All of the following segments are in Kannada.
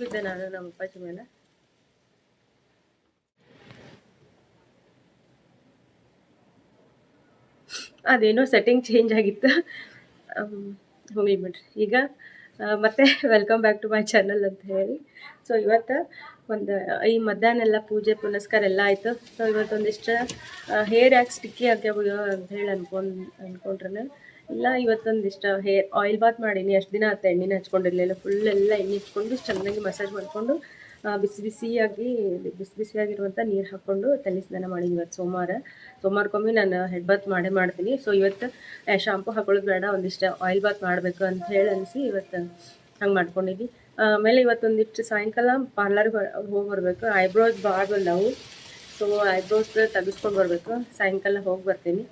ಬಿದ್ದೆ ನಾನು ನಮ್ಮ ಅಪ್ಪಾಜಿ ಮೇಲೆ. ಅದೇನೋ ಸೆಟ್ಟಿಂಗ್ ಚೇಂಜ್ ಆಗಿತ್ತು. ಹೋಗಿ ಬಿಡ್ರಿ. ಈಗ ಮತ್ತೆ welcome back to my channel ಅಂತ ಹೇಳಿ. ಸೊ ಇವತ್ತು ಒಂದು, ಈ ಮಧ್ಯಾಹ್ನ ಎಲ್ಲ ಪೂಜೆ ಪುನಸ್ಕಾರ ಎಲ್ಲ ಆಯಿತು. ಸೊ ಇವತ್ತೊಂದಿಷ್ಟು ಹೇರ್ ಯಾಕೆ ಸ್ಟಿಕ್ಕಿ ಆಗ್ಯಾವ ಅಂತ ಹೇಳಿ ಅನ್ಕೊಂಡು ಅನ್ಕೊಂಡ್ರೆ ಇಲ್ಲ ಇವತ್ತೊಂದಿಷ್ಟು ಹೇರ್ ಆಯಿಲ್ ಬಾತ್ ಮಾಡೀನಿ, ಅಷ್ಟು ದಿನ ಆತ ಎಣ್ಣೆನ ಹಚ್ಕೊಂಡಿರಲಿಲ್ಲ. ಫುಲ್ ಎಲ್ಲ ಎಣ್ಣೆ ಹಚ್ಕೊಂಡು ಚೆನ್ನಾಗಿ ಮಸಾಜ್ ಮಾಡಿಕೊಂಡು ಬಿಸಿ ಬಿಸಿಯಾಗಿ, ಬಿಸಿ ಬಿಸಿಯಾಗಿರುವಂಥ ನೀರು ಹಾಕ್ಕೊಂಡು ತಲೆ ಸ್ನಾನ ಮಾಡೀನಿ ಇವತ್ತು ಸೋಮವಾರ ಸೋಮವಾರಕ್ಕೊಮ್ಮೆ ನಾನು ಹೆಡ್ ಬಾತ್ ಮಾಡೇ ಮಾಡ್ತೀನಿ. ಸೊ ಇವತ್ತು ಶಾಂಪು ಹಾಕೊಳ್ಳೋದು ಬೇಡ, ಒಂದಿಷ್ಟು ಆಯಿಲ್ ಬಾತ್ ಮಾಡಬೇಕು ಅಂತ ಹೇಳಿ ಅನಿಸಿ ಇವತ್ತು ಹಂಗೆ ಮಾಡ್ಕೊಂಡಿದ್ವಿ ಆಮೇಲೆ ಇವತ್ತೊಂದಿಷ್ಟು ಸಾಯಂಕಾಲ ಪಾರ್ಲರ್ಗೆ ಹೋಗಿ ಬರಬೇಕು. ಐಬ್ರೋಸ್ ಭಾಳ ನಾವು ಸೊ ಐಬ್ರೋಸ್ ತೆಗೆಸ್ಕೊಂಡು ಬರಬೇಕು. ಸಾಯಂಕಾಲ ಹೋಗಿ ಬರ್ತೀನಿ.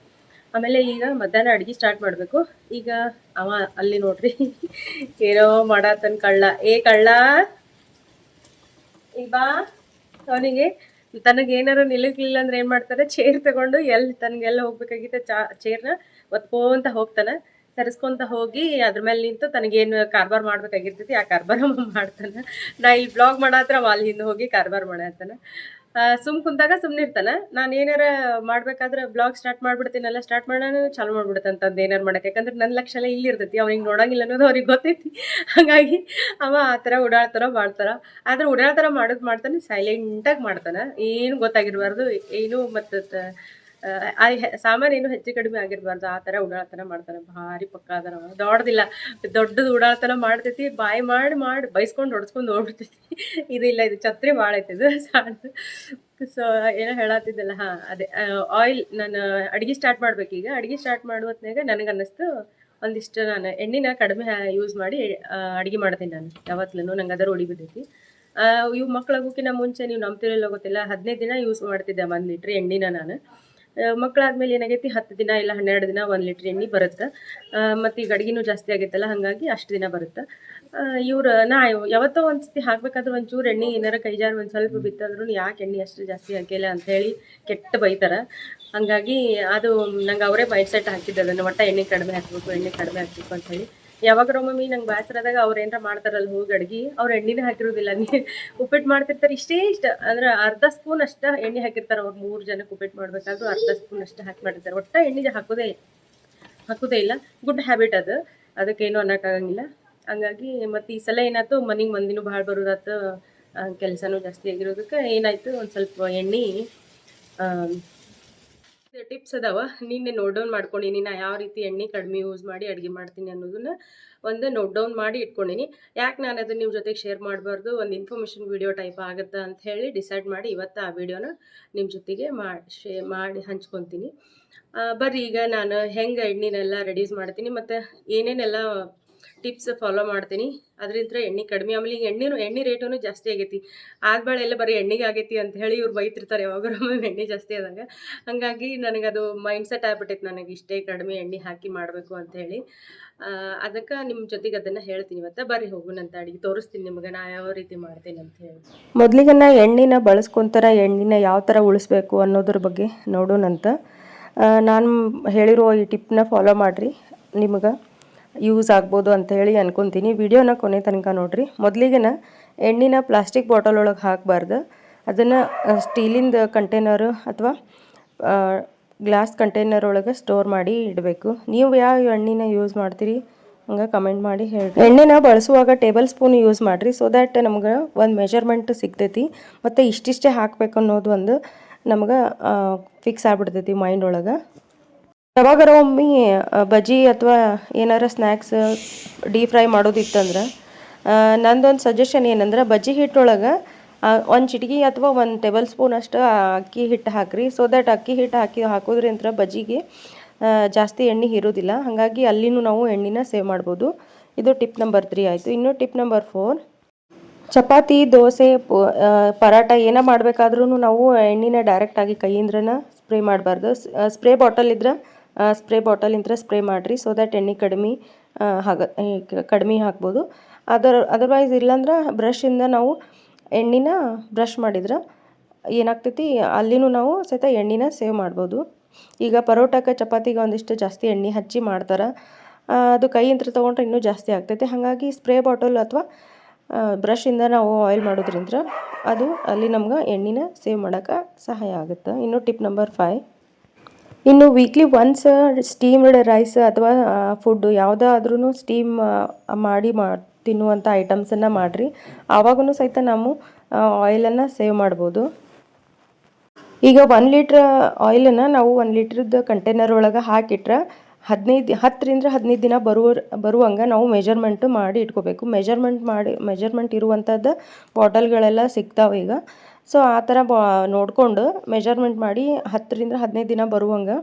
ಆಮೇಲೆ ಈಗ ಮಧ್ಯಾಹ್ನ ಅಡುಗೆ ಸ್ಟಾರ್ಟ್ ಮಾಡಬೇಕು. ಈಗ ಅವ ಅಲ್ಲಿ ನೋಡ್ರಿ. ಏನೋ ಮಾಡತ್ತನ್ ಕಳ್ಳ. ಏ ಕಳ್ಳ! ಈಗ ಬಾ. ಅವನಿಗೆ ತನಗೆ ಏನಾರು ನಿಲ್ಲಕ್ಲಿಲ್ಲ ಅಂದ್ರೆ ಏನ್ ಮಾಡ್ತಾರೆ ಚೇರ್ ತಗೊಂಡು ಎಲ್ಲಿ ತನಗೆಲ್ಲ ಹೋಗ್ಬೇಕಾಗಿತ್ತ ಚಾ ಚೇರ್ನ ಒತ್ಕೋಂತ ಹೋಗ್ತಾನ. ತರಿಸ್ಕೊಂತ ಹೋಗಿ ಅದ್ರ ಮೇಲೆ ನಿಂತು ತನಗೇನು ಕಾರ್ಬಾರ್ ಮಾಡ್ಬೇಕಾಗಿರ್ತೈತಿ, ಆ ಕಾರ್ಬಾರ ಮಾಡ್ತಾನ. ನಾ ಇಲ್ಲಿ ಬ್ಲಾಗ್ ಮಾಡಾತ್ರ ಅಲ್ಲಿ ಹಿಂದೆ ಹೋಗಿ ಕಾರ್ಬಾರ್ ಮಾಡತ್ತಾನ ಸುಮ್ ಕುಂತಾಗ ಸುಮ್ಮನೆ ಇರ್ತಾನೆ. ನಾನು ಏನಾರ ಮಾಡ್ಬೇಕಾದ್ರೆ ಬ್ಲಾಗ್ ಸ್ಟಾರ್ಟ್ ಮಾಡ್ಬಿಡ್ತೀನಲ್ಲ ಸ್ಟಾರ್ಟ್ ಮಾಡೋಣ, ಚಾಲು ಮಾಡ್ಬಿಡ್ತಂತಂದು ಏನಾರು ಮಾಡೋಕೆ. ಯಾಕಂದ್ರೆ ನನ್ನ ಲಕ್ಷ ಎಲ್ಲ ಇಲ್ಲಿ ಇರ್ತೈತಿ ಅವ್ನಿಗೆ ನೋಡಂಗಿಲ್ಲ ಅನ್ನೋದು ಅವ್ರಿಗೆ ಗೊತ್ತೈತಿ. ಹಾಗಾಗಿ ಅವ ಆ ಥರ ಓಡಾಡ್ತಾರ ಮಾಡ್ತಾರ. ಆದ್ರೆ ಓಡಾಡ್ತಾರ ಮಾಡೋದು ಮಾಡ್ತಾನೆ ಸೈಲೆಂಟಾಗಿ ಮಾಡ್ತಾನೆ. ಏನು ಗೊತ್ತಾಗಿರಬಾರ್ದು, ಏನು ಮತ್ತು ಆ ಏನು ಹೆಚ್ಚು ಕಡಿಮೆ ಆಗಿರ್ಬಾರ್ದು. ಆ ಥರ ಉಡಾಳ್ತನ ಮಾಡ್ತಾರೆ. ಭಾರಿ ಪಕ್ಕ ಅದರ ದೊಡ್ಡದಿಲ್ಲ. ದೊಡ್ಡದು ಉಡಾಳ್ತನ ಮಾಡ್ತೈತಿ. ಬಾಯಿ ಮಾಡಿ ಮಾಡಿ ಬೈಸ್ಕೊಂಡು ಹೊಡ್ಸ್ಕೊಂಡು ಹೋಗ್ಬಿಡ್ತೈತಿ. ಇದಿಲ್ಲ ಇದು ಛತ್ರಿ ಭಾಳ ಐತಿ. ಇದು ಸಣ್ಣದು ಸೊ ಏನೋ ಹೇಳತ್ತಿದ್ದಲ್ಲ ಹಾಂ, ಅದೇ. ಆಯಿಲ್ ನಾನು ಅಡುಗೆ ಸ್ಟಾರ್ಟ್ ಮಾಡ್ಬೇಕೀಗ. ಅಡುಗೆ ಸ್ಟಾರ್ಟ್ ಮಾಡುವತ್ನಾಗ ನನಗೆ ಅನ್ನಿಸ್ತು ಒಂದಿಷ್ಟು ನಾನು ಎಣ್ಣೆನ ಕಡಿಮೆ ಯೂಸ್ ಮಾಡಿ ಅಡುಗೆ ಮಾಡ್ತೀನಿ ನಾನು. ಯಾವತ್ತಲೂ ನಂಗೆ ಅದರ ಉಳಿ ಬಿದ್ದೈತಿ. ಇವು ಮಕ್ಕಳಾಗೋಕಿನ ಮುಂಚೆ ನೀವು ನಂಬ್ತಿರಲ್ಲ ಗೊತ್ತಿಲ್ಲ. ಹದಿನೈದು ದಿನ ಯೂಸ್ ಮಾಡ್ತಿದ್ದೆ ಒಂದು ಲೀಟ್ರ್ ಎಣ್ಣೆನ ನಾನು. ಮಕ್ಕಳಾದ್ಮೇಲೆ ಏನಾಗೈತಿ? ಹತ್ತು ದಿನ ಇಲ್ಲ ಹನ್ನೆರಡು ದಿನ ಒಂದು ಲೀಟ್ರ್ ಎಣ್ಣೆ ಬರುತ್ತೆ. ಮತ್ತು ಈಗ ಅಡುಗೆನೂ ಜಾಸ್ತಿ ಆಗೈತಲ್ಲ, ಹಾಗಾಗಿ ಅಷ್ಟು ದಿನ ಬರುತ್ತೆ. ಇವ್ರು, ನಾ ಯಾವತ್ತೋ ಒಂದು ಸತಿ ಹಾಕ್ಬೇಕಾದ್ರೆ ಒಂಚೂರು ಎಣ್ಣೆ, ಏನಾರ ಕೈಜಾರು ಒಂದು ಸ್ವಲ್ಪ ಬಿತ್ತಂದ್ರೂ ಯಾಕೆ ಎಣ್ಣೆ ಅಷ್ಟು ಜಾಸ್ತಿ ಹಾಕಿಲ್ಲ ಅಂತ ಹೇಳಿ ಕೆಟ್ಟ ಬೈತಾರೆ. ಹಾಗಾಗಿ ಅದು ನಂಗೆ ಅವರೇ ಮೈಂಡ್ ಸೆಟ್ ಹಾಕಿದ್ದು ಅದನ್ನು ಒಟ್ಟ ಎಣ್ಣೆ ಕಡಿಮೆ ಹಾಕಬೇಕು, ಎಣ್ಣೆ ಕಡಿಮೆ ಹಾಕಬೇಕು ಅಂತ ಹೇಳಿ ಯಾವಾಗ ಮಮ್ಮಿ ನಂಗೆ ಬೇಸರದಾಗ ಅವ್ರು ಏನಾರ ಮಾಡ್ತಾರಲ್ಲ ಹೋಗಿ ಅಡ್ಗೆ, ಅವ್ರು ಎಣ್ಣೆನೇ ಹಾಕಿರೋದಿಲ್ಲ. ನೀ ಉಪ್ಪಿಟ್ಟು ಮಾಡ್ತಿರ್ತಾರೆ ಇಷ್ಟೇ ಇಷ್ಟ. ಅಂದ್ರೆ ಅರ್ಧ ಸ್ಪೂನ್ ಅಷ್ಟ ಎಣ್ಣೆ ಹಾಕಿರ್ತಾರೆ ಅವ್ರು ಮೂರು ಜನಕ್ಕೆ ಉಪ್ಪಿಟ್ಟು ಮಾಡ್ಬೇಕಾದ್ರು ಅರ್ಧ ಸ್ಪೂನ್ ಅಷ್ಟು ಹಾಕಿ ಮಾಡಿರ್ತಾರೆ. ಒಟ್ಟು ಎಣ್ಣೆ ಹಾಕೋದೇ ಹಾಕೋದೇ ಇಲ್ಲ. ಗುಡ್ ಹ್ಯಾಬಿಟ್ ಅದು. ಅದಕ್ಕೇನು ಅನ್ನಕ್ಕಾಗಂಗಿಲ್ಲ ಹಂಗಾಗಿ ಮತ್ತು ಈ ಸಲ ಏನಾಯ್ತು, ಮನೆಗೆ ಮಂದಿನೂ ಭಾಳ ಬರೋದಾತು ಕೆಲಸನೂ ಜಾಸ್ತಿ ಆಗಿರೋದಕ್ಕೆ ಏನಾಯ್ತು, ಒಂದು ಸ್ವಲ್ಪ ಎಣ್ಣೆ ಟಿಪ್ಸ್ ಅದಾವ. ನಿನ್ನೆ ನೋಟ್ ಡೌನ್ ಮಾಡ್ಕೊಂಡಿನಿ. ನಾ ಯಾವ ರೀತಿ ಎಣ್ಣೆ ಕಡಿಮೆ ಯೂಸ್ ಮಾಡಿ ಅಡುಗೆ ಮಾಡ್ತೀನಿ ಅನ್ನೋದನ್ನ ಒಂದು ನೋಟ್ ಡೌನ್ ಮಾಡಿ ಇಟ್ಕೊಂಡಿನಿ. ಯಾಕೆ ನಾನು ಅದನ್ನ ನಿಮ್ಮ ಜೊತೆಗೆ ಶೇರ್ ಮಾಡಬಾರ್ದು? ಒಂದು ಇನ್ಫಾರ್ಮೇಷನ್ ವಿಡಿಯೋ ಟೈಪ್ ಆಗುತ್ತೆ ಅಂತ ಹೇಳಿ ಡಿಸೈಡ್ ಮಾಡಿ ಇವತ್ತು ಆ ವಿಡಿಯೋನ ನಿಮ್ಮ ಜೊತೆಗೆ ಮಾಡಿ ಶೇ, ಮಾಡಿ ಹಂಚ್ಕೊತೀನಿ. ಬರ್ರಿ ಈಗ ನಾನು ಹೆಂಗೆ ಎಣ್ಣೆನೆಲ್ಲ ರೆಡ್ಯೂಸ್ ಮಾಡ್ತೀನಿ ಮತ್ತು ಏನೇನೆಲ್ಲ ಟಿಪ್ಸ್ ಫಾಲೋ ಮಾಡ್ತೀನಿ. ಅದರಿಂದ ಎಣ್ಣೆ ಕಡಿಮೆ, ಆಮೇಲೆ ಈಗ ಎಣ್ಣೆನೂ, ಎಣ್ಣೆ ರೇಟೂ ಜಾಸ್ತಿ ಆಗೈತಿ. ಆದ್ಮೇಲೆ ಎಲ್ಲ ಬರೀ ಎಣ್ಣೆಗೆ ಆಗೈತಿ ಅಂತ ಹೇಳಿ ಇವ್ರು ಬೈತಿರ್ತಾರೆ ಒಮ್ಮೆ ಎಣ್ಣೆ ಜಾಸ್ತಿ ಆದಾಗ. ಹಾಗಾಗಿ ನನಗದು ಮೈಂಡ್ ಸೆಟ್ ಆಗ್ಬಿಟ್ಟೈತೆ ನನಗೆ ಇಷ್ಟೇ ಕಡಿಮೆ ಎಣ್ಣೆ ಹಾಕಿ ಮಾಡಬೇಕು ಅಂತ ಹೇಳಿ. ಅದಕ್ಕೆ ನಿಮ್ಮ ಜೊತೆಗೆ ಅದನ್ನು ಹೇಳ್ತೀನಿ ಇವತ್ತು. ಬರ್ರಿ ಹೋಗುನಂತ ಅಡಿಗೆ ತೋರಿಸ್ತೀನಿ ನಿಮ್ಗೆ. ನಾ ಯಾವ ರೀತಿ ಮಾಡ್ತೀನಿ ಅಂತ ಹೇಳಿ. ಮೊದಲಿಗೆ ನಾ ಎಣ್ಣೆನ ಬಳಸ್ಕೊಂತಾರ ಎಣ್ಣೆನ ಯಾವ ಥರ ಉಳಿಸ್ಬೇಕು ಅನ್ನೋದ್ರ ಬಗ್ಗೆ ನೋಡೋಣಂತ. ನಾನು ಹೇಳಿರೋ ಈ ಟಿಪ್ನ ಫಾಲೋ ಮಾಡಿರಿ ನಿಮಗೆ. ಯೂಸ್ ಆಗ್ಬೋದು ಅಂತ ಹೇಳಿ ಅನ್ಕೊತೀನಿ. ವಿಡಿಯೋನ ಕೊನೆ ತನಕ ನೋಡಿರಿ. ಮೊದಲಿಗೆನ ಎಣ್ಣೆನ ಪ್ಲಾಸ್ಟಿಕ್ ಬಾಟಲ್ ಒಳಗೆ ಹಾಕಬಾರ್ದು. ಅದನ್ನು ಸ್ಟೀಲಿಂದ ಕಂಟೈನರು ಅಥವಾ ಗ್ಲಾಸ್ ಕಂಟೈನರ್ ಒಳಗೆ ಸ್ಟೋರ್ ಮಾಡಿ ಇಡಬೇಕು. ನೀವು ಯಾವ ಎಣ್ಣೆನ ಯೂಸ್ ಮಾಡ್ತೀರಿ? ಹಂಗೆ ಕಮೆಂಟ್ ಮಾಡಿ ಹೇಳಿ ಎಣ್ಣೆನ ಬಳಸುವಾಗ ಟೇಬಲ್ ಸ್ಪೂನ್ ಯೂಸ್ ಮಾಡಿರಿ. ಸೊ ದ್ಯಾಟ್ ನಮ್ಗೆ ಒಂದು ಮೆಜರ್ಮೆಂಟ್ ಸಿಗ್ತೈತಿ. ಮತ್ತು ಇಷ್ಟಿಷ್ಟೇ ಹಾಕ್ಬೇಕು ಅನ್ನೋದು ಒಂದು ನಮ್ಗೆ ಫಿಕ್ಸ್ ಆಗ್ಬಿಡ್ತೈತಿ ಮೈಂಡ್ ಒಳಗೆ. ಯಾವಾಗಾರ ಒಮ್ಮೆ ಬಜ್ಜಿ ಅಥವಾ ಏನಾರ ಸ್ನ್ಯಾಕ್ಸ್ ಡೀಪ್ ಫ್ರೈ ಮಾಡೋದಿತ್ತಂದ್ರೆ ನಂದೊಂದು ಸಜೆಷನ್ ಏನಂದ್ರೆ ಬಜ್ಜಿ ಹಿಟ್ಟೊಳಗೆ ಒಂದು ಚಿಟಿಕೆ ಅಥವಾ ಒಂದು ಟೇಬಲ್ ಸ್ಪೂನ್ ಅಷ್ಟು ಅಕ್ಕಿ ಹಿಟ್ಟು ಹಾಕ್ರಿ. ಸೊ ದ್ಯಾಟ್ ಅಕ್ಕಿ ಹಿಟ್ಟು ಹಾಕಿ ಹಾಕೋದ್ರಿಂದ ಬಜ್ಜಿಗೆ ಜಾಸ್ತಿ ಎಣ್ಣೆ ಇರೋದಿಲ್ಲ ಹಾಗಾಗಿ ಅಲ್ಲಿನೂ ನಾವು ಎಣ್ಣೆನ ಸೇವ್ ಮಾಡ್ಬೋದು. ಇದು ಟಿಪ್ ನಂಬರ್ ತ್ರೀ ಆಯಿತು. ಇನ್ನು tip number four chapati, dosa paratha ಏನೇ ಮಾಡಬೇಕಾದ್ರೂ ನಾವು ಎಣ್ಣೆನ ಡೈರೆಕ್ಟಾಗಿ ಕೈಯಿಂದ್ರನ ಸ್ಪ್ರೇ ಮಾಡಬಾರ್ದು. ಸ್ಪ್ರೇ ಬಾಟಲ್ ಇದ್ರೆ ಸ್ಪ್ರೇ ಬಾಟಲಿಂದ ಸ್ಪ್ರೇ ಮಾಡಿರಿ ಸೊ ದ್ಯಾಟ್ ಎಣ್ಣೆ ಕಡಿಮೆ ಹಾಗೆ ಕ- ಕಡಿಮೆ ಹಾಕ್ಬೋದು. ಅದರ ಅದರ್ವೈಸ್ ಇಲ್ಲಾಂದ್ರೆ ಬ್ರಷಿಂದ ನಾವು ಎಣ್ಣೆನ ಬ್ರಷ್ ಮಾಡಿದ್ರೆ ಏನಾಗ್ತೈತಿ, ಅಲ್ಲಿನೂ ನಾವು ಸಹಿತ ಎಣ್ಣೆನ ಸೇವ್ ಮಾಡ್ಬೋದು. ಈಗ ಪರೋಟಕ್ಕೆ ಚಪಾತಿಗೆ ಒಂದಿಷ್ಟು ಜಾಸ್ತಿ ಎಣ್ಣೆ ಹಚ್ಚಿ ಮಾಡ್ತಾರೆ ಅದು ಅದು ಯಂತ್ರ ತೊಗೊಂಡ್ರೆ ಇನ್ನೂ ಜಾಸ್ತಿ ಆಗ್ತೈತೆ. ಹಾಗಾಗಿ ಸ್ಪ್ರೇ ಬಾಟಲ್ ಅಥವಾ ಬ್ರಷಿಂದ ನಾವು ಆಯಿಲ್ ಮಾಡೋದ್ರಿಂದ ಅದು ಅಲ್ಲಿ ನಮ್ಗೆ ಎಣ್ಣೆನ ಸೇವ್ ಮಾಡೋಕ್ಕೆ ಸಹಾಯ ಆಗುತ್ತೆ. ಇನ್ನು ಟಿಪ್ ನಂಬರ್ ಫೈವ್ ಇನ್ನು ವೀಕ್ಲಿ ಒನ್ಸ್ ಸ್ಟೀಮ್ಡ್ ರೈಸ್ ಅಥವಾ ಫುಡ್ಡು ಯಾವುದಾದ್ರೂ ಸ್ಟೀಮ್ ಮಾಡಿ ಮಾ ತಿನ್ನುವಂಥ ಐಟಮ್ಸನ್ನು ಮಾಡಿರಿ. ಆವಾಗೂ ಸಹಿತ ನಾವು ಆಯಿಲನ್ನು ಸೇವ್ ಮಾಡ್ಬೋದು. ಈಗ ಒನ್ ಲೀಟ್ರ್ ಆಯಿಲನ್ನು ನಾವು ಒನ್ ಲೀಟ್ರದ್ದು ಕಂಟೈನರ್ ಒಳಗೆ ಹಾಕಿಟ್ರೆ ಹದಿನೈದು ಹತ್ತರಿಂದ ಹದಿನೈದು ದಿನ ಬರುವ, ಬರುವಂಗೆ ನಾವು ಮೆಜರ್ಮೆಂಟ್ ಮಾಡಿ ಇಟ್ಕೋಬೇಕು. ಮೆಜರ್ಮೆಂಟ್ ಮಾಡಿ ಮೆಜರ್ಮೆಂಟ್ ಇರುವಂಥದ್ದು ಬಾಟಲ್ಗಳೆಲ್ಲ ಸಿಗ್ತಾವೆ ಈಗ. ಸೊ ಆ ಥರ ಬಾ, ನೋಡಿಕೊಂಡು ಮೆಜರ್ಮೆಂಟ್ ಮಾಡಿ ಹತ್ತರಿಂದ ಹದಿನೈದು ದಿನ ಬರುವಂಗೆ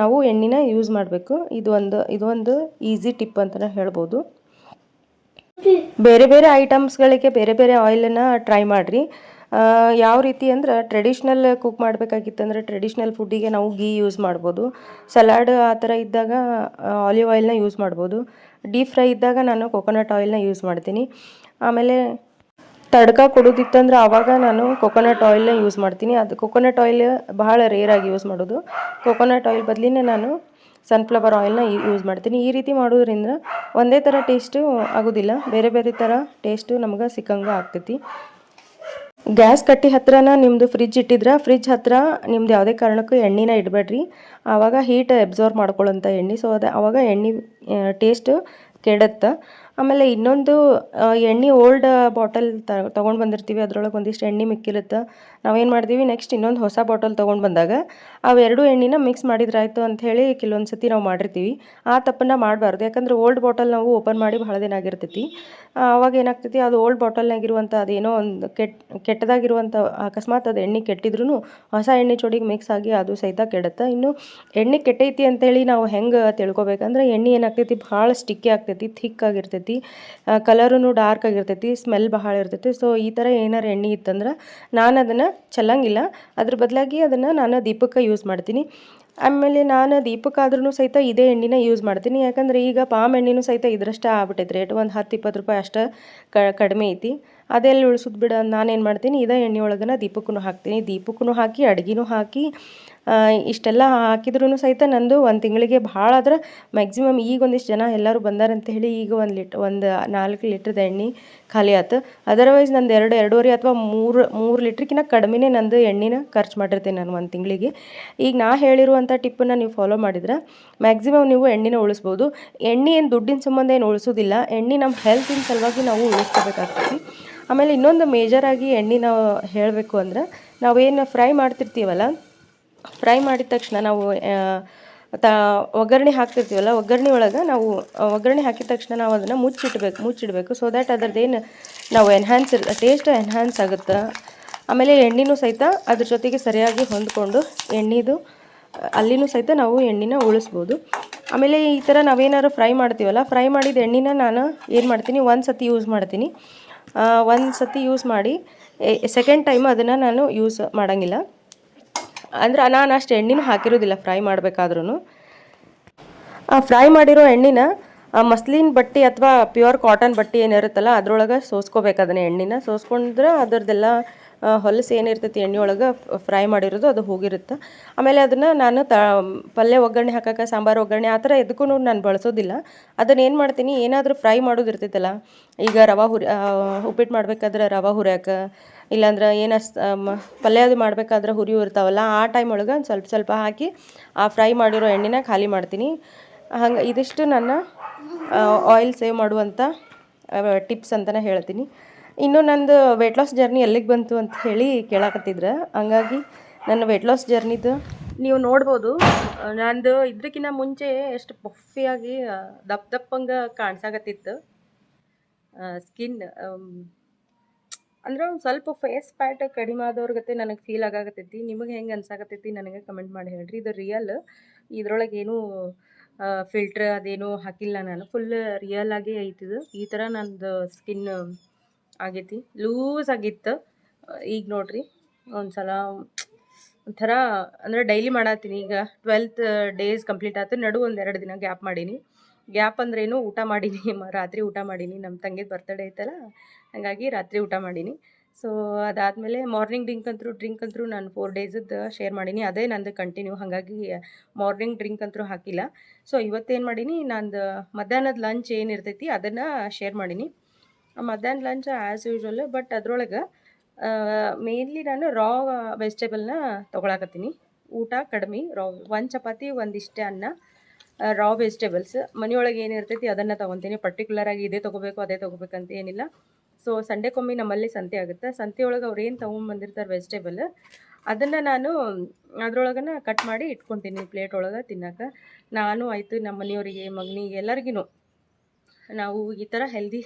ನಾವು ಎಣ್ಣೆನ ಯೂಸ್ ಮಾಡಬೇಕು. ಇದು ಒಂದು ಇದು ಒಂದು ಈಸಿ ಟಿಪ್ ಅಂತಲೇ ಹೇಳ್ಬೋದು. ಬೇರೆ ಬೇರೆ ಐಟಮ್ಸ್ಗಳಿಗೆ ಬೇರೆ ಬೇರೆ ಆಯಿಲನ್ನು ಟ್ರೈ ಮಾಡಿರಿ. ಯಾವ ರೀತಿ ಅಂದ್ರೆ ಟ್ರೆಡಿಷ್ನಲ್ ಕುಕ್ ಮಾಡಬೇಕಾಗಿತ್ತಂದ್ರೆ ಟ್ರೆಡಿಷ್ನಲ್ ಫುಡ್ಡಿಗೆ ನಾವು ಗೀ ಯೂಸ್ ಮಾಡ್ಬೋದು. ಸಲಾಡ್ ಆ ಥರ ಇದ್ದಾಗ ಆಲಿವ್ ಆಯಿಲ್ನ ಯೂಸ್ ಮಾಡ್ಬೋದು. ಡೀಪ್ ಫ್ರೈ ಇದ್ದಾಗ ನಾನು ಕೊಕೊನಟ್ ಆಯಿಲ್ನ ಯೂಸ್ ಮಾಡ್ತೀನಿ. ಆಮೇಲೆ ತಡ್ಕ ಕೊಡೋದಿತ್ತಂದ್ರೆ ಆವಾಗ ನಾನು ಕೊಕೊನಟ್ ಆಯಿಲ್ನ ಯೂಸ್ ಮಾಡ್ತೀನಿ. ಅದು ಕೊಕೊನಟ್ ಆಯಿಲ್ ಬಹಳ ರೇರಾಗಿ ಯೂಸ್ ಮಾಡೋದು. ಕೊಕೊನಟ್ ಆಯಿಲ್ ಬದಲಿನೇ ನಾನು ಸನ್ಫ್ಲವರ್ ಆಯಿಲ್ನ ಯೂಸ್ ಮಾಡ್ತೀನಿ. ಈ ರೀತಿ ಮಾಡೋದ್ರಿಂದ ಒಂದೇ ಥರ ಟೇಸ್ಟು ಆಗೋದಿಲ್ಲ. ಬೇರೆ ಬೇರೆ ಥರ ಟೇಸ್ಟು ನಮ್ಗೆ ಸಿಕ್ಕಂಗೆ ಆಗ್ತೈತಿ. ಗ್ಯಾಸ್ ಕಟ್ಟಿ ಹತ್ರನ ನಿಮ್ಮದು ಫ್ರಿಜ್ ಇಟ್ಟಿದ್ರೆ ಫ್ರಿಜ್ ಹತ್ರ ನಿಮ್ದು ಯಾವುದೇ ಕಾರಣಕ್ಕೂ ಎಣ್ಣೆನ ಇಡಬೇಡ್ರಿ. ಆವಾಗ ಹೀಟ್ ಅಬ್ಸರ್ವ್ ಮಾಡ್ಕೊಳ್ಳೋಂಥ ಎಣ್ಣೆ. ಸೊ ಅದು ಆವಾಗ ಎಣ್ಣೆ ಟೇಸ್ಟು ಕೆಡತ್ತೆ. ಆಮೇಲೆ ಇನ್ನೊಂದು ಎಣ್ಣೆ ಓಲ್ಡ್ ಬಾಟಲ್ ತಗೊಂಡು ಬಂದಿರ್ತೀವಿ. ಅದರೊಳಗೆ ಒಂದಿಷ್ಟು ಎಣ್ಣೆ ಮಿಕ್ಕಿರುತ್ತೆ. ನಾವೇನು ಮಾಡ್ತೀವಿ ನೆಕ್ಸ್ಟ್ ಇನ್ನೊಂದು ಹೊಸ ಬಾಟಲ್ ತೊಗೊಂಡು ಬಂದಾಗ ಅವೆರಡು ಎಣ್ಣೆನ ಮಿಕ್ಸ್ ಮಾಡಿದ್ರಾಯ್ತು ಅಂತ ಹೇಳಿ ಕೆಲವೊಂದು ಸತಿ ನಾವು ಮಾಡಿರ್ತೀವಿ. ಆ ತಪ್ಪನ್ನು ಮಾಡಬಾರ್ದು. ಯಾಕಂದ್ರೆ ಓಲ್ಡ್ ಬಾಟಲ್ ನಾವು ಓಪನ್ ಮಾಡಿ ಭಾಳ ದಿನ ಆಗಿರ್ತೈತಿ. ಆವಾಗ ಏನಾಗ್ತೈತಿ, ಅದು ಓಲ್ಡ್ ಬಾಟಲ್ನಾಗಿರುವಂಥ ಅದೇನೋ ಒಂದು ಕೆಟ್ಟ ಕೆಟ್ಟದಾಗಿರುವಂಥ ಅಕಸ್ಮಾತ್ ಅದು ಎಣ್ಣೆ ಕೆಟ್ಟಿದ್ರೂ ಹೊಸ ಎಣ್ಣೆ ಚೋಡಿಗೆ ಮಿಕ್ಸ್ ಆಗಿ ಅದು ಸಹಿತ ಕೆಡುತ್ತೆ. ಇನ್ನು ಎಣ್ಣೆ ಕೆಟ್ಟೈತಿ ಅಂತೇಳಿ ನಾವು ಹೆಂಗೆ ತಿಳ್ಕೊಬೇಕಂದ್ರೆ, ಎಣ್ಣೆ ಏನಾಗ್ತೈತಿ, ಭಾಳ ಸ್ಟಿಕ್ಕಿ ಆಗ್ತೈತಿ ಥಿಕ್ ಆಗಿರ್ತೈತಿ ಕಲರೂ ಡಾರ್ಕ್ ಆಗಿರ್ತೈತಿ ಸ್ಮೆಲ್ ಬಹಳ ಇರ್ತೈತಿ. ಸೊ ಈ ಥರ ಏನಾರು ಎಣ್ಣೆ ಇತ್ತಂದ್ರೆ ನಾನು ಅದನ್ನು ಚೆಲ್ಲಂಗಿಲ್ಲ. ಅದ್ರ ಬದಲಾಗಿ ಅದನ್ನು ನಾನು ದೀಪಕ್ಕೆ ಯೂಸ್ ಮಾಡ್ತೀನಿ. ಆಮೇಲೆ ನಾನು ದೀಪಕ್ಕಾದ್ರೂ ಸಹಿತ ಇದೇ ಎಣ್ಣೆನ ಯೂಸ್ ಮಾಡ್ತೀನಿ. ಯಾಕಂದ್ರೆ ಈಗ ಪಾಮ್ ಎಣ್ಣೆನೂ ಸಹಿತ ಇದರಷ್ಟೇ ಆಗ್ಬಿಟ್ಟೈತೆ ರೇಟ್ ಒಂದು ಹತ್ತು ಇಪ್ಪತ್ತು ರೂಪಾಯಿ ಅಷ್ಟು ಕಡಿಮೆ ಐತಿ. ಅದೆಲ್ಲ ಉಳಿಸೋದು ಬಿಡ ನಾನೇನು ಮಾಡ್ತೀನಿ? ಇದೇ ಎಣ್ಣೆ ಒಳಗನ ದೀಪಕ್ಕೂ ಹಾಕ್ತೀನಿ. ದೀಪಕ್ಕೂ ಹಾಕಿ, ಅಡ್ಗೆನೂ ಹಾಕಿ ಇಷ್ಟೆಲ್ಲ ಹಾಕಿದ್ರೂ ಸಹಿತ ನಂದು ಒಂದು ತಿಂಗಳಿಗೆ ಭಾಳ ಆದ್ರೆ ಮ್ಯಾಕ್ಸಿಮಮ್ ಈಗ ಒಂದಿಷ್ಟು ಜನ ಎಲ್ಲರೂ ಬಂದಾರಂತ ಹೇಳಿ ಈಗ ಒಂದು ಲೀಟ್, ಒಂದು ನಾಲ್ಕು ಲೀಟ್ರದ ಎಣ್ಣೆ ಖಾಲಿ ಆಯ್ತು ಅದರ್ವೈಸ್ ನಂದು ಎರಡು, ಎರಡೂವರೆ ಅಥವಾ ಮೂರು ಮೂರು ಲೀಟ್ರ್ಕಿಂತ ಕಡಿಮೆನೇ ನಂದು ಎಣ್ಣೆನ ಖರ್ಚು ಮಾಡಿರ್ತೀನಿ ನಾನು ಒಂದು ತಿಂಗಳಿಗೆ. ಈಗ ನಾ ಹೇಳಿರುವಂಥ ಟಿಪ್ಪನ್ನು ನೀವು ಫಾಲೋ ಮಾಡಿದ್ರೆ ಮ್ಯಾಕ್ಸಿಮಮ್ ನೀವು ಎಣ್ಣೆನ ಉಳಿಸ್ಬೋದು. ಎಣ್ಣೆ ಏನು ದುಡ್ಡಿನ ಸಂಬಂಧ ಏನು ಉಳಿಸೋದಿಲ್ಲ. ಎಣ್ಣೆ ನಮ್ಮ ಹೆಲ್ತಿನ ಸಲುವಾಗಿ ನಾವು ಉಳಿಸ್ಕೋಬೇಕಾಗ್ತೈತಿ. ಆಮೇಲೆ ಇನ್ನೊಂದು ಮೇಜರಾಗಿ ಎಣ್ಣೆ ನಾವು ಹೇಳಬೇಕು ಅಂದ್ರೆ ನಾವೇನು ಫ್ರೈ ಮಾಡ್ತಿರ್ತೀವಲ್ಲ ಫ್ರೈ ಮಾಡಿದ ತಕ್ಷಣ ನಾವು ತ, ಒಗ್ಗರಣೆ ಹಾಕ್ತಿರ್ತೀವಲ್ಲ, ಒಗ್ಗರಣೆ ಒಳಗೆ ನಾವು ಒಗ್ಗರಣೆ ಹಾಕಿದ ತಕ್ಷಣ ನಾವು ಅದನ್ನು ಮುಚ್ಚಿಡ್ಬೇಕು, ಮುಚ್ಚಿಡಬೇಕು. ಸೊ ದ್ಯಾಟ್ ಅದರದ್ದೇನು ನಾವು ಎನ್ಹ್ಯಾನ್ಸ್ ಟೇಸ್ಟ್ ಎನ್ಹ್ಯಾನ್ಸ್ ಆಗುತ್ತೆ? ಆಮೇಲೆ ಎಣ್ಣೆನೂ ಸಹಿತ ಅದ್ರ ಜೊತೆಗೆ ಸರಿಯಾಗಿ ಹೊಂದ್ಕೊಂಡು ಎಣ್ಣೆದು, ಅಲ್ಲಿನೂ ಸಹಿತ ನಾವು ಎಣ್ಣೆನ ಉಳಿಸ್ಬೋದು. ಆಮೇಲೆ ಈ ಥರ ನಾವೇನಾದ್ರು ಫ್ರೈ ಮಾಡ್ತೀವಲ್ಲ, ಫ್ರೈ ಮಾಡಿದ ಎಣ್ಣೆನ ನಾನು ಏನು ಮಾಡ್ತೀನಿ, ಒಂದು ಸತಿ ಯೂಸ್ ಮಾಡ್ತೀನಿ. ಒಂದು ಸತಿ ಯೂಸ್ ಮಾಡಿ ಸೆಕೆಂಡ್ ಟೈಮ್ ಅದನ್ನು ನಾನು ಯೂಸ್ ಮಾಡೋಂಗಿಲ್ಲ. ಅಂದ್ರೆ ನಾನು ಅಷ್ಟು ಎಣ್ಣೆನೂ ಹಾಕಿರೋದಿಲ್ಲ, ಫ್ರೈ ಮಾಡಬೇಕಾದ್ರೂ ಆ ಫ್ರೈ ಮಾಡಿರೋ ಎಣ್ಣೆನ, ಆ ಮಸ್ಲಿನ್ ಬಟ್ಟೆ ಅಥವಾ ಪ್ಯೂರ್ ಕಾಟನ್ ಬಟ್ಟೆ ಏನಿರುತ್ತಲ್ಲ, ಅದರೊಳಗೆ ಸೋಸ್ಕೋಬೇಕು ಅದನ್ನ ಎಣ್ಣೆನ. ಸೋಸ್ಕೊಂಡ್ರೆ ಅದರದ್ದೆಲ್ಲ ಹೊಲಸು ಏನಿರ್ತೈತಿ, ಎಣ್ಣೆ ಒಳಗೆ ಫ್ರೈ ಮಾಡಿರೋದು ಅದು ಹೋಗಿರುತ್ತೆ. ಆಮೇಲೆ ಅದನ್ನು ನಾನು ತ, ಪಲ್ಯ ಒಗ್ಗರಣೆ ಹಾಕೋಕೆ, ಸಾಂಬಾರು ಒಗ್ಗರಣೆ ಆ ಥರ ಎದಕ್ಕೂ ನಾನು ಬಳಸೋದಿಲ್ಲ. ಅದನ್ನು ಏನು ಮಾಡ್ತೀನಿ, ಏನಾದರೂ ಫ್ರೈ ಮಾಡೋದು ಇರ್ತೈತಲ್ಲ, ಈಗ ರವೆ ಹುರಿ ಉಪ್ಪಿಟ್ಟು ಮಾಡಬೇಕಾದ್ರೆ ರವೆ ಹುರಿಯೋಕೆ, ಇಲ್ಲಾಂದ್ರೆ ಏನು ಪಲ್ಯ ಅದು ಮಾಡಬೇಕಾದ್ರೆ ಹುರಿ ಇರ್ತಾವಲ್ಲ, ಆ ಟೈಮ್ ಒಳಗೆ ಸ್ವಲ್ಪ ಸ್ವಲ್ಪ ಹಾಕಿ ಆ ಫ್ರೈ ಮಾಡಿರೋ ಎಣ್ಣೆನ ಖಾಲಿ ಮಾಡ್ತೀನಿ. ಹಂಗೆ ಇದಿಷ್ಟು ನನ್ನ ಆಯಿಲ್ ಸೇವ್ ಮಾಡುವಂಥ ಟಿಪ್ಸ್ ಅಂತಲೇ ಹೇಳ್ತೀನಿ. ಇನ್ನು ನಂದು ವೆಯ್ಟ್ ಲಾಸ್ ಜರ್ನಿ ಎಲ್ಲಿಗೆ ಬಂತು ಅಂತ ಹೇಳಿ ಕೇಳಾಕತ್ತಿದ್ರೆ. ಹಂಗಾಗಿ ನನ್ನ ವೆಯ್ಟ್ ಲಾಸ್ ಜರ್ನಿದು ನೀವು ನೋಡ್ಬೋದು. ನಂದು ಇದ್ರಕ್ಕಿಂತ ಮುಂಚೆ ಎಷ್ಟು ಪಫಿಯಾಗಿ ದಪ್ಪ ದಪ್ಪಂಗೆ ಕಾಣಿಸಾಕತ್ತಿತ್ತು. ಸ್ಕಿನ್ ಅಂದ್ರೆ ಒಂದು ಸ್ವಲ್ಪ ಫೇಸ್ ಪ್ಯಾಟ್ ಕಡಿಮೆ ಆದವ್ರ ಗತೆ ನನಗೆ ಫೀಲ್ ಆಗಾಕತ್ತೈತಿ. ನಿಮಗೆ ಹೆಂಗೆ ಅನ್ಸಾಕತ್ತೈತಿ ನನಗೆ ಕಮೆಂಟ್ ಮಾಡಿ ಹೇಳ್ರಿ. ಇದು ರಿಯಲ್ ಇದ್ರೊಳಗೆ ಏನೂ ಫಿಲ್ಟ್ರ್ ಅದೇನು ಹಾಕಿಲ್ಲ ನಾನು. ಫುಲ್ ರಿಯಲ್ ಆಗಿ ಐತಿದು. ಈ ಥರ ನಂದು ಸ್ಕಿನ್ ಆಗೈತಿ. ಲೂಸ್ ಆಗಿತ್ತು. ಈಗ ನೋಡ್ರಿ ಒಂದು ಸಲ ಒಂಥರ ಅಂದರೆ ಡೈಲಿ ಮಾಡತ್ತೀನಿ. ಈಗ ಟ್ವೆಲ್ತ್ ಡೇಸ್ ಕಂಪ್ಲೀಟ್ ಆಯ್ತು ನಡು ಒಂದು ಎರಡು ದಿನ ಗ್ಯಾಪ್ ಮಾಡೀನಿ. ಗ್ಯಾಪ್ ಅಂದ್ರೇನು ಊಟ ಮಾಡೀನಿ. ರಾತ್ರಿ ಊಟ ಮಾಡೀನಿ. ನಮ್ಮ ತಂಗಿದ ಬರ್ತಡೇ ಐತಲ್ಲ, ಹಾಗಾಗಿ ರಾತ್ರಿ ಊಟ ಮಾಡೀನಿ. ಸೊ ಅದಾದಮೇಲೆ ಮಾರ್ನಿಂಗ್ ಡ್ರಿಂಕ್ ಅಂತೂ ಡ್ರಿಂಕ್ ಅಂತೂ ನಾನು ಫೋರ್ ಡೇಸದ್ದು ಶೇರ್ ಮಾಡೀನಿ. ಅದೇ ನಂದು ಕಂಟಿನ್ಯೂ ಹಾಗಾಗಿ ಮಾರ್ನಿಂಗ್ ಡ್ರಿಂಕ್ ಅಂತೂ ಹಾಕಿಲ್ಲ. ಸೊ ಇವತ್ತೇನು ಮಾಡೀನಿ? ನಂದು ಮಧ್ಯಾಹ್ನದ ಲಂಚ್ ಏನಿರ್ತೈತಿ ಅದನ್ನು ಶೇರ್ ಮಾಡೀನಿ. ಮಧ್ಯಾಹ್ನ ಲಂಚ್ ಆ್ಯಸ್ ಯೂಶ್ವಲ್ ಬಟ್ ಅದ್ರೊಳಗೆ ಮೇನ್ಲಿ ನಾನು ರಾ ವೆಜಿಟೇಬಲ್ನ ತೊಗೊಳಕತ್ತೀನಿ. ಊಟ ಕಡಿಮೆ ರಾ ಒಂದು ಚಪಾತಿ ಒಂದಿಷ್ಟೇ ಅನ್ನ ರಾ ವೆಜಿಟೇಬಲ್ಸ್ ಮನೆಯೊಳಗೆ ಏನಿರ್ತೈತಿ ಅದನ್ನು ತೊಗೊತೀನಿ. ಪರ್ಟಿಕ್ಯುಲರಾಗಿ ಇದೇ ತೊಗೋಬೇಕು, ಅದೇ ತೊಗೋಬೇಕಂತ ಏನಿಲ್ಲ. ಸೊ ಸಂಡೆಕೊಮ್ಮೆ ನಮ್ಮಲ್ಲಿ ಸಂತೆ ಆಗುತ್ತೆ. ಸಂತೆಯೊಳಗೆ ಅವ್ರು ಏನು ತೊಗೊಂಬಂದಿರ್ತಾರೆ ವೆಜಿಟೇಬಲ್ ಅದನ್ನು ನಾನು ಅದ್ರೊಳಗನ ಕಟ್ ಮಾಡಿ ಇಟ್ಕೊತೀನಿ ಪ್ಲೇಟ್ ಒಳಗೆ ತಿನ್ನಕ್ಕೆ ನಾನು, ಆಯಿತು ನಮ್ಮ ಮನೆಯವರಿಗೆ, ಮಗನಿಗೆ ಎಲ್ಲರಿಗೂ ನಾವು ಈ ಥರ ಹೆಲ್ದಿ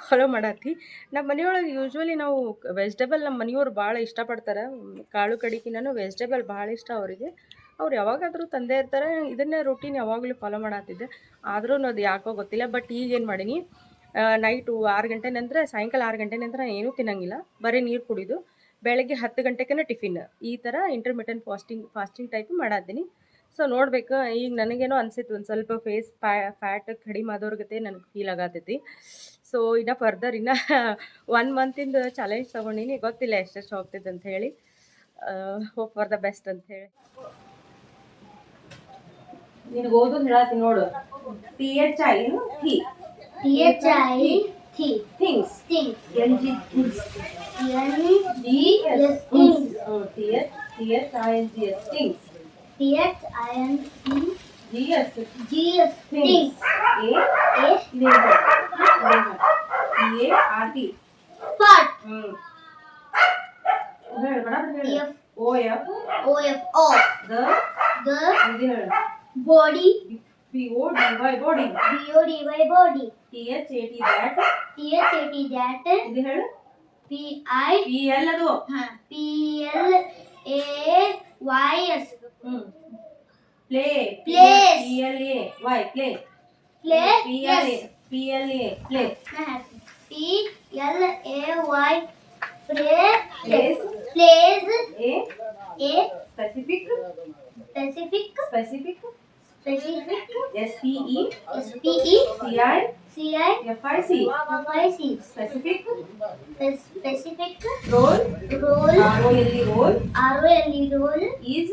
ಫಾಲೋ ಮಾಡತ್ತಿ ನಮ್ಮ ಮನೆಯೊಳಗೆ ಯೂಶ್ವಲಿ ನಾವು ವೆಜಿಟೇಬಲ್ ನಮ್ಮ ಮನೆಯವ್ರು ಭಾಳ ಇಷ್ಟಪಡ್ತಾರೆ. ಕಾಳು ಕಡಿಕಿನೂ ವೆಜಿಟೇಬಲ್ ಭಾಳ ಇಷ್ಟ ಅವರಿಗೆ. ಅವ್ರು ಯಾವಾಗಾದರೂ ತಂದೆ ಇರ್ತಾರೆ. ಇದನ್ನೇ ರೂಟೀನ್ ಯಾವಾಗಲೂ ಫಾಲೋ ಮಾಡತ್ತಿದ್ದೆ ಆದರೂ ಅದು ಯಾಕೋ ಗೊತ್ತಿಲ್ಲ. ಬಟ್ ಈಗ ಏನು ಮಾಡೀನಿ ನೈಟು ಆರು ಗಂಟೆ ನಂತರ, ಸಾಯಂಕಾಲ ಆರು ಗಂಟೆ ನಂತರ ಏನೂ ತಿನ್ನಂಗಿಲ್ಲ. ಬರೀ ನೀರು ಕುಡಿದು ಬೆಳಗ್ಗೆ ಹತ್ತು ಗಂಟೆಗೆ ಟಿಫಿನ್ ಈ ಥರ ಇಂಟರ್ಮಿಟೆಂಟ್ ಫಾಸ್ಟಿಂಗ್ ಫಾಸ್ಟಿಂಗ್ ಟೈಪ್ ಮಾಡತ್ತೀನಿ ಸೊ ನೋಡ್ಬೇಕು ಈಗ ನನಗೇನೋ ಅನ್ಸಿತ್ತು ಒಂದು ಸ್ವಲ್ಪ ಫೇಸ್ ಪ್ಯಾ ಫ್ಯಾಟ್ ಕಡಿಮೆ ಆದವ್ರಿಗತೆ ನನಗೆ ಫೀಲ್ ಆಗತ್ತೈತಿ ಸೊ ಇನ್ನ ಫರ್ದರ್ ಇನ್ನು ಒನ್ ಮಂತಿಂದ ಚಾಲೆಂಜ್ ತೊಗೊಂಡಿನಿ. ಗೊತ್ತಿಲ್ಲ ಎಷ್ಟೆಷ್ಟು ಹೋಗ್ತೈತೆ ಅಂತ ಹೇಳಿ. ಹೋಪ್ ಫಾರ್ ದ ಬೆಸ್ಟ್ ಅಂತ ಹೇಳಿ. ನಿನಗೆ ಓದೋದು ಹೇಳತ್ತೀನಿ ನೋಡು. P H I T H I T. Things things. L G things S Yes, things T H T H I N G S things Yes, I am C. Yes. Yes. Things. A. A. Labor. Labor. E A R T. Part. Hmm. उधर बड़ा उधर. F. O F. O F. Off. The. The. इधर. Body. B O D Y body. B O D Y body. T H A T that. T H A T that. इधर. P I. P L दो. हाँ. P L A Y S. Hmm. Play. Place. P L A. Why? Play. Play. P L A. P L A. Play. P L A Y. Play. Place. Place. A. A. Specific. Specific. Specific. Specific. S P E. S P E. C I. C I. F I C. F I C. Specific. Specific. Role. Roll. R O L E. Roll. R O L E. Roll. Is.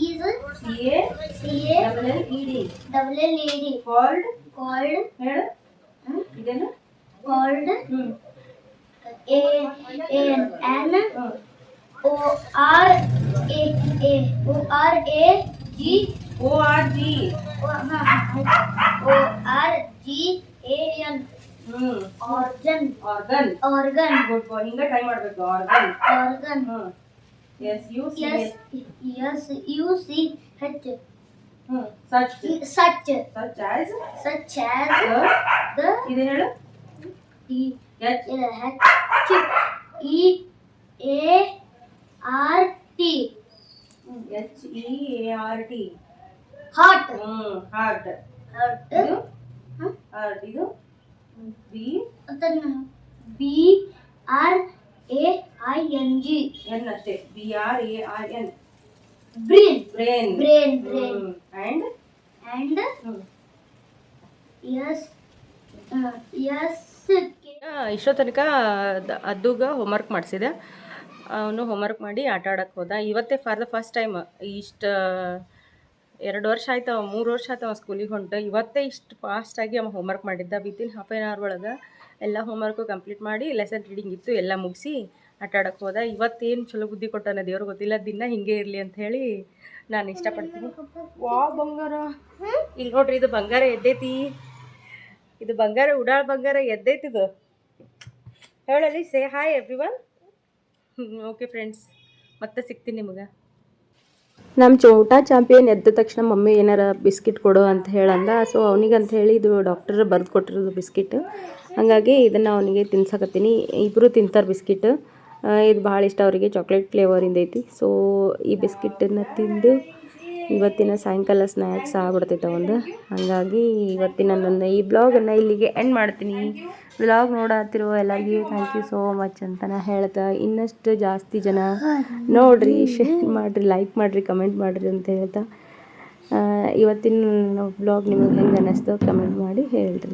is C A C A double L E D double L E D called called ಹೇಳು ಹ್ಮ್? ಇದೇನು called hmm A N N hmm O R A A O R A G O R G O O R G A N hmm organ organ organ good boy ಹಿಂಗ ಟ್ರೈ ಮಾಡ್ಬೇಕು organ organ hmm S U C yes yes U C H hmm such such such as such as the ಇದು ಹೇಳು D H H E A R T H E A R T heart hmm heart heart ಇದು ಹ್ಮ್? ಹಾರ್ಟ್ ಇದು ಬಿ ಅದನ್ನ B R A I N G N ಅಷ್ಟೇ B R A R N brain brain brain brain and and S S yes ಇಷ್ಟೋ ತನಕ ಅದ್ದುಗ ಹೋಮ್ವರ್ಕ್ ಮಾಡಿಸಿದೆ. ಅವನು ಹೋಮ್ವರ್ಕ್ ಮಾಡಿ ಆಟ ಆಡೋಕ್ಕೆ ಹೋದ. ಇವತ್ತೇ ಫಾರ್ ದ ಫಸ್ಟ್ ಟೈಮ್ ಇಷ್ಟು ಎರಡು ವರ್ಷ ಆಯ್ತು ಮೂರು ವರ್ಷ ಆಯ್ತು ಅವ ಸ್ಕೂಲಿಗೆ ಹೊಂಟ. ಇವತ್ತೇ ಇಷ್ಟು ಫಾಸ್ಟಾಗಿ ಅವ ಹೋಮ್ವರ್ಕ್ ಮಾಡಿದ್ದ. ವಿತಿನ್ ಹಾಫ್ ಆನ್ ಅವರ್ ಒಳಗೆ ಎಲ್ಲ ಹೋಮ್ವರ್ಕು ಕಂಪ್ಲೀಟ್ ಮಾಡಿ ಲೆಸನ್ ರೀಡಿಂಗ್ ಇತ್ತು, ಎಲ್ಲ ಮುಗಿಸಿ ಆಟ ಆಡೋಕ್ಕೆ ಹೋದ. ಇವತ್ತೇನು ಚಲೋ ಬುದ್ಧಿ ಕೊಟ್ಟಾನ ದೇವ್ರು ಗೊತ್ತಿಲ್ಲ. ದಿನ ಹಿಂಗೆ ಇರಲಿ ಅಂತ ಹೇಳಿ ನಾನು ಇಷ್ಟಪಡ್ತೀನಿ. ವಾ ಬಂಗಾರ. ಇಲ್ಲಿ ನೋಡ್ರಿ, ಇದು ಬಂಗಾರ ಎದ್ದೈತಿ. ಇದು ಬಂಗಾರ, ಉಡಾಳ ಬಂಗಾರ ಎದ್ದೈತಿದು ಹೇಳಲಿ say hi everyone okay friends ಮತ್ತೆ ಸಿಗ್ತೀನಿ ನಿಮಗೆ. ನಮ್ಮ ಚೋಟಾ ಚಾಂಪಿಯನ್ ಎದ್ದ ತಕ್ಷಣ ಮಮ್ಮಿ ಏನಾರ ಬಿಸ್ಕಿಟ್ ಕೊಡು ಅಂತ ಹೇಳಂದ. ಸೊ ಅವನಿಗಂತ ಹೇಳಿ ಇದು ಡಾಕ್ಟರ್ ಬರೆದು ಕೊಟ್ಟಿರೋದು ಬಿಸ್ಕಿಟ್. ಹಾಗಾಗಿ ಇದನ್ನು ಅವನಿಗೆ ತಿನ್ಸಕತ್ತೀನಿ. ಇಬ್ಬರು ತಿಂತಾರೆ ಬಿಸ್ಕಿಟ್. ಇದು ಭಾಳ ಇಷ್ಟ ಅವರಿಗೆ. ಚಾಕ್ಲೇಟ್ ಫ್ಲೇವರಿಂದ ಐತಿ. ಸೊ ಈ ಬಿಸ್ಕಿಟನ್ನು ತಿಂದು ಇವತ್ತಿನ ಸಾಯಂಕಾಲ ಸ್ನ್ಯಾಕ್ಸ್ ಆಗ್ಬಿಡ್ತೈತೆ ಒಂದು ಹಾಗಾಗಿ ಇವತ್ತಿನ ನನ್ನ ಈ ಬ್ಲಾಗನ್ನು ಇಲ್ಲಿಗೆ ಎಂಡ್ ಮಾಡ್ತೀನಿ. ಬ್ಲಾಗ್ ನೋಡತ್ತಿರೋ ಎಲ್ಲರಿಗೂ ಥ್ಯಾಂಕ್ ಯು ಸೋ ಮಚ್ ಅಂತ ನಾ ಹೇಳ್ತಾ ಇನ್ನಷ್ಟು ಜಾಸ್ತಿ ಜನ ನೋಡಿರಿ ಶೇರ್ ಮಾಡಿರಿ ಲೈಕ್ ಮಾಡಿರಿ ಕಮೆಂಟ್ ಮಾಡಿರಿ ಅಂತ ಹೇಳ್ತಾ. ಇವತ್ತಿನ ಬ್ಲಾಗ್ ನಿಮಗೆ ಹೆಂಗೆ ಅನ್ನಿಸ್ತೋ ಕಮೆಂಟ್ ಮಾಡಿ ಹೇಳ್ರಿ.